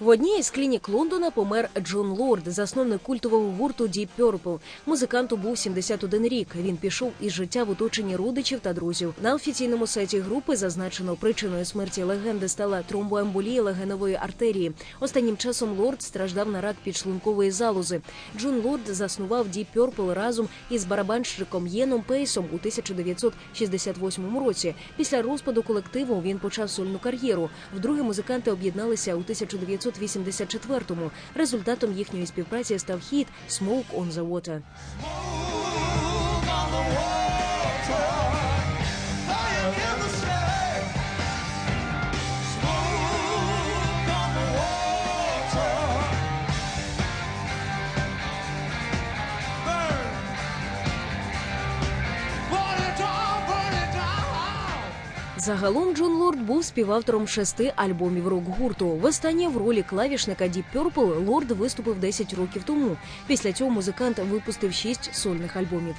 В одній із клінік Лондона помер Джон Лорд, засновник культового гурту Deep Purple. Музиканту був 71 рік. Він пішов із життя в оточенні родичів та друзів. На офіційному сайті групи зазначено, причиною смерті легенди стала тромбоемболія легенової артерії. Останнім часом Лорд страждав на рак підшлункової залози. Джон Лорд заснував Deep Purple разом із барабанщиком Єном Пейсом у 1968 році. Після розпаду колективу він почав сольну кар'єру. Вдруге музиканти об'єдналися у 1984-му. Результатом їхньої співпраці став хіт «Smoke on the Water». Загалом Джон Лорд був співавтором шести альбомів рок-гурту. Востаннє в ролі клавішника Deep Purple Лорд виступив 10 років тому. Після цього музикант випустив шість сольних альбомів.